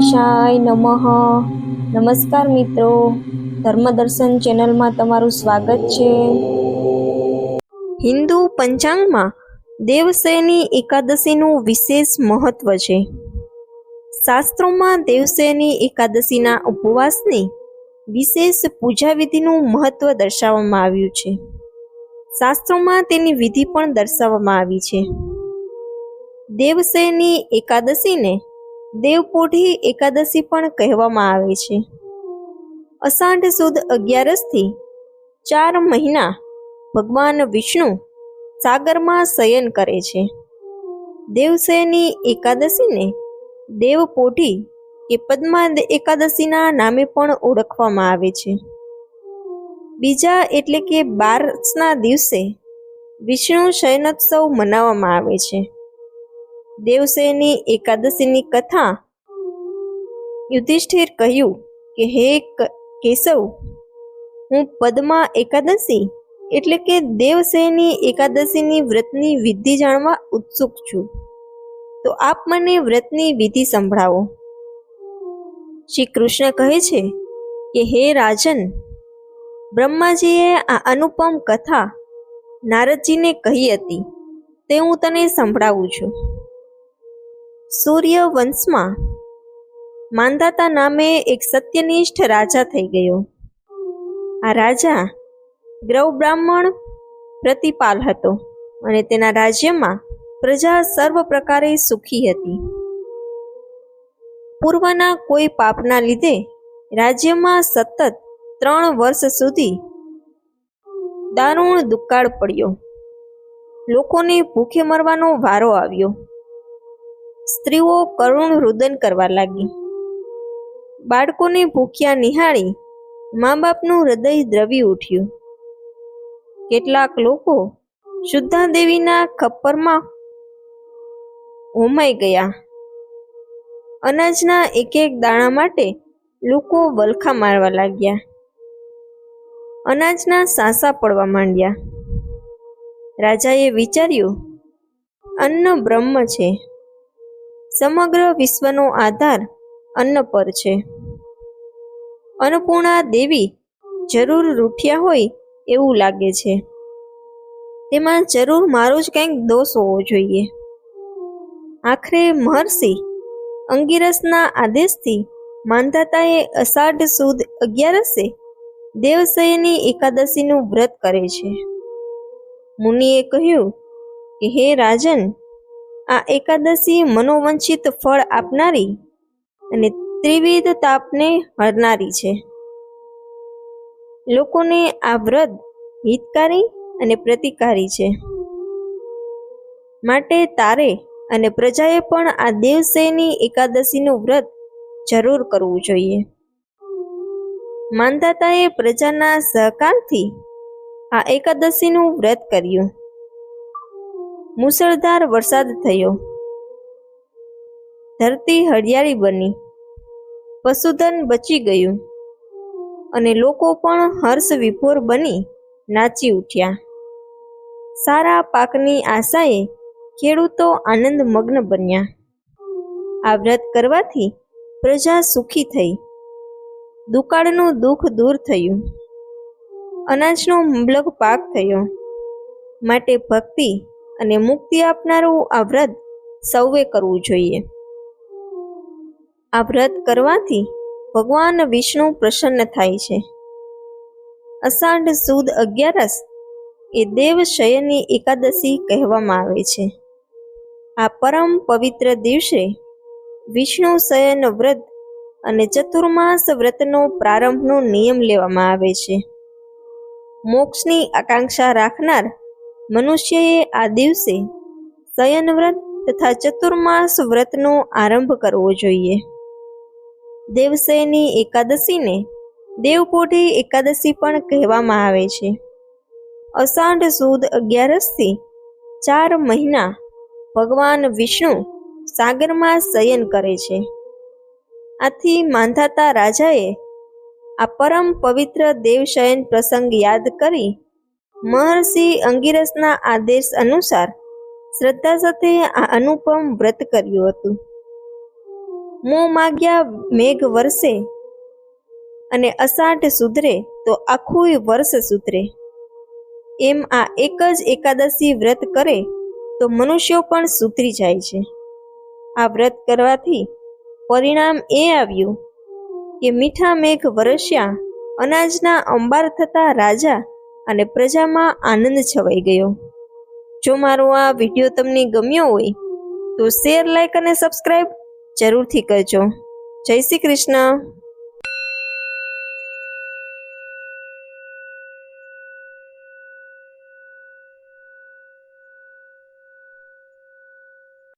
ગણેશાય નમઃ. નમસ્કાર મિત્રો. ધર્મદર્શન ચેનલમાં તમારું સ્વાગત છે. હિન્દુ પંચાંગમાં દેવસેની એકાદશીનું વિશેષ મહત્વ છે. શાસ્ત્રોમાં દેવસેની એકાદશીના ઉપવાસની વિશેષ પૂજા વિધિનું મહત્વ દર્શાવવામાં આવ્યું છે. શાસ્ત્રોમાં તેની વિધિ પણ દર્શાવવામાં આવી છે. દેવસેની એકાદશીને દેવપોઢી એકાદશી પણ કહેવામાં આવે છે. અષાઢ સુદ અગિયારસથી ચાર મહિના ભગવાન વિષ્ણુ સાગરમાં શયન કરે છે. દેવસેની એકાદશીને દેવપોઢી કે પદ્મા એકાદશીના નામે પણ ઓળખવામાં આવે છે. બીજા એટલે કે બારસના દિવસે વિષ્ણુ શયનોત્સવ મનાવવામાં આવે છે. દેવસેની એકાદશીની કથા યુધિષ્ઠિર કહ્યું કે, હે કેશવ, હું પદ્મા એકાદશી એટલે કે દેવસેની એકાદશીની વ્રતની વિધિ જાણવા ઉત્સુક છું. તો આપ મને વ્રતની વિધિ સંભળાવો. શ્રી કૃષ્ણ કહે છે કે, હે રાજન, બ્રહ્માજીએ આ અનુપમ કથા નારદજીને કહી હતી. તે હું તને સંભળાવું છું. સૂર્ય વંશમાં માંધાતા નામે એક સત્યનિષ્ઠ રાજા થઈ ગયો. આ રાજા ગ્રવ બ્રાહ્મણ પ્રતિપાલ હતો અને તેના રાજ્યમાં પ્રજા સર્વ પ્રકારે સુખી હતી. પૂર્વના કોઈ પાપના લીધે રાજ્યમાં સતત ત્રણ વર્ષ સુધી દારૂણ દુકાળ પડ્યો. લોકોને ભૂખે મરવાનો વારો આવ્યો. સ્ત્રીઓ કરુણ રુદન કરવા લાગી. બાળકોને ભૂખ્યા નિહાળી મા બાપનું હૃદય દ્રવી ઉઠ્યું. કેટલાક લોકો શુદ્ધા દેવીના ખપ્પરમાં હોમાઈ ગયા. અનાજના એક એક દાણા માટે લોકો વલખા મારવા લાગ્યા. અનાજના સાંસા પડવા માંડ્યા. રાજાએ વિચાર્યું, અન્ન બ્રહ્મ છે. સમગ્ર વિશ્વનો આધાર અન્ન પર છે. અન્નપૂર્ણા દેવી જરૂર રૂઠ્યા હોય એવું લાગે છે. તેમાં જરૂર મારો જ કંઈક દોષ હોવો જોઈએ. આખરે મહર્ષિ અંગિરસના આદેશથી માંધાતાએ અષાઢ સુદ અગિયારસે દેવસયની એકાદશીનું વ્રત કરે છે. મુનિએ કહ્યું કે, હે રાજન આ એકાદશી મનોવંચિત ફળ આપનારી અને ત્રિવિધ તાપને હરનારી છે. લોકોને આ વ્રત હિતકારી અને પ્રતિકારી છે. માટે તારે અને પ્રજાએ પણ આ દેવસેની એકાદશીનું વ્રત જરૂર કરવું જોઈએ. માનદાતાએ પ્રજાના સહકારથી આ એકાદશીનું વ્રત કર્યું. મુસળધાર વરસાદ થયો. ધરતી હરિયાળી બની. પશુધન બચી ગયું. અને લોકો પણ હર્ષ વિભોર બની નાચી ઉઠ્યા. સારા પાકની આશાએ ખેડૂતો આનંદ મગ્ન બન્યા. આ વ્રત કરવાથી પ્રજા સુખી થઈ. દુકાળનું દુઃખ દૂર થયું. અનાજનો મબલક પાક થયો. માટે ભક્તિ અને મુક્તિ આપનારું આ વ્રત સૌએ કરવું જોઈએ. આ વ્રત કરવાથી ભગવાન વિષ્ણુ પ્રસન્ન થાય છે. અષાઢ સુદ અગિયારસ એ દેવ શયનની એકાદશી કહેવામાં આવે છે. આ પરમ પવિત્ર દિવસે વિષ્ણુ શયન વ્રત અને ચતુર્માસ વ્રતનો પ્રારંભનો નિયમ લેવામાં આવે છે. મોક્ષની આકાંક્ષા રાખનાર મનુષ્યએ આ દિવસે શયન વ્રત તથા ચતુર્માસ વ્રતનો આરંભ કરવો જોઈએ. દેવસેની એકાદશીને દેવપોઢી એકાદશી પણ કહેવામાં આવે છે. અષાઢ સુદ અગિયારસથી ચાર મહિના ભગવાન વિષ્ણુ સાગરમાં શયન કરે છે. આથી માંધાતા રાજાએ આ પરમ પવિત્ર દેવશયન પ્રસંગ યાદ કરી મહર્ષિ અંગિરસના આદેશ અનુસાર શ્રદ્ધા સાથે આ અનુપમ વ્રત કર્યું હતું. મો માગ્યા મેઘ વરસે અને અષાઢ સુધરે તો આખું વર્ષ સુધરે. એમ આ એક જ એકાદશી વ્રત કરે તો મનુષ્યો પણ સુધરી જાય છે. આ વ્રત કરવાથી પરિણામ એ આવ્યું કે મીઠા મેઘ વરસ્યા અનાજના અંબાર થતા રાજા અને પ્રજામાં આનંદ છવાઈ ગયો. જો મારો આ વીડિયો તમને ગમ્યો હોય, તો શેર લાઈક અને સબસ્ક્રાઈબ જરૂરથી કરજો. જય શ્રી કૃષ્ણ.